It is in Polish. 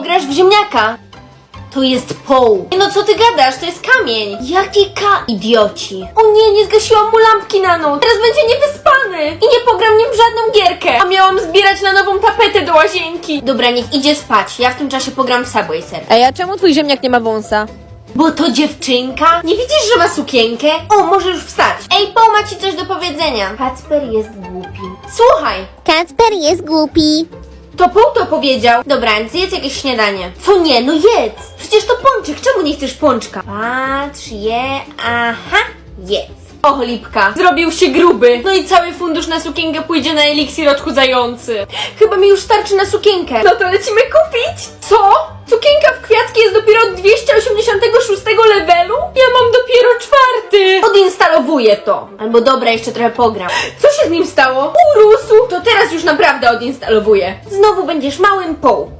O, grasz w ziemniaka. To jest poł. Nie No co ty gadasz, to jest kamień. Jaki ka... Idioci. O nie, nie zgasiłam mu lampki na noc. Teraz będzie niewyspany. I nie pogram nim w żadną gierkę. A miałam zbierać na nową tapetę do łazienki. Dobra, niech idzie spać. Ja w tym czasie pogram w Subway Surf. Ej, a czemu twój ziemniak nie ma wąsa? Bo to dziewczynka? Nie widzisz, że ma sukienkę? O, możesz wstać. Ej, Paul ma ci coś do powiedzenia. Kacper jest głupi. Słuchaj, Kacper jest głupi. To Paul to powiedział. Dobra, zjedz jakieś śniadanie. Co nie, no jedz. Przecież to pączek, czemu nie chcesz pączka? Patrz, je, aha, jedz. O, cholipka, zrobił się gruby. No i cały fundusz na sukienkę pójdzie na eliksir odchudzający. Chyba mi już starczy na sukienkę. No to lecimy kupić. Co? Sukienka w kwiatki jest dopiero od 286 levelu? Ja mam dopiero czwarty. Odinstalowuję to. Albo dobra, jeszcze trochę pogram. Co się z nim stało? Urósł. To teraz już naprawdę odinstalowuję. Znowu będziesz małym poł.